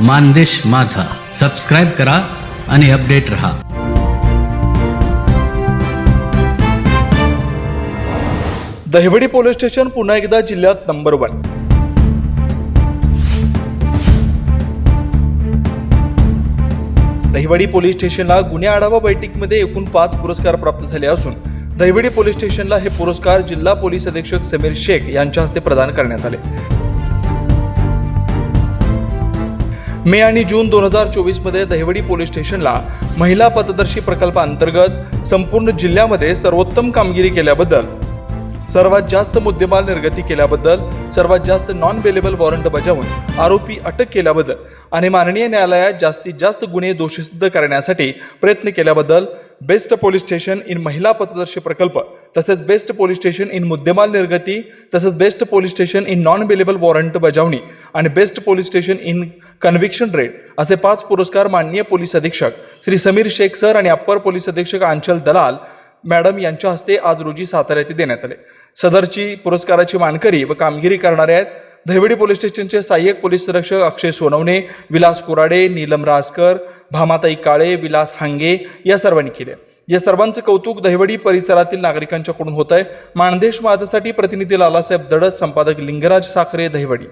मानदेश माझा. सबस्क्राईब करा आणि अपडेट रहा. दहिवडी पोलीस स्टेशन पुन्हा एकदा जिल्ह्यात नंबर वन. दहिवडी पोलीस स्टेशनला गुन्हे आढावा बैठकीमध्ये एकूण पाच पुरस्कार प्राप्त झाले असून दहिवडी पोलीस स्टेशनला हे पुरस्कार जिल्हा पोलीस अधीक्षक समीर शेख यांच्या हस्ते प्रदान करण्यात आले. मे आणि जून दोन हजार चोवीसमध्ये दहिवडी पोलीस स्टेशनला महिला पथदर्शी प्रकल्पाअंतर्गत संपूर्ण जिल्ह्यामध्ये सर्वोत्तम कामगिरी केल्याबद्दल सर्वात जास्त मुद्देमाल निर्गती केल्याबद्दल सर्वात जास्त नॉन बेलेबल वॉरंट बजावून आरोपी अटक केल्याबद्दल आणि माननीय न्यायालयात जास्तीत जास्त गुन्हे दोषीसिद्ध करण्यासाठी प्रयत्न केल्याबद्दल बेस्ट पोलीस स्टेशन इन महिला पथदर्शी प्रकल्प तसेच बेस्ट पोलीस स्टेशन इन मुद्देमाल निर्गती तसेच best police station in non bailable warrant बजावणी आणि best police station in conviction rate असे पाच पुरस्कार माननीय पोलीस अधीक्षक श्री समीर शेख सर आणि अप्पर पोलीस अधीक्षक आंचल दलाल मॅडम यांच्या हस्ते आज रोजी सातारा येथे देण्यात आले. सदरची पुरस्काराची मानकरी व कामगिरी करणारे आहेत धैवडी पोलीस स्टेशनचे सहाय्यक पोलीस निरीक्षक अक्षय सोनवणे विलास कुराडे नीलम रासकर भामाताई काळे विलास हांगे या सर्वांनी केले. या सर्वांचं कौतुक दहिवडी परिसरातील नागरिकांच्याकडून होत आहे. माणदेश माझ्यासाठी प्रतिनिधी लालासाहेब दडस संपादक लिंगराज साखरे दहिवडी.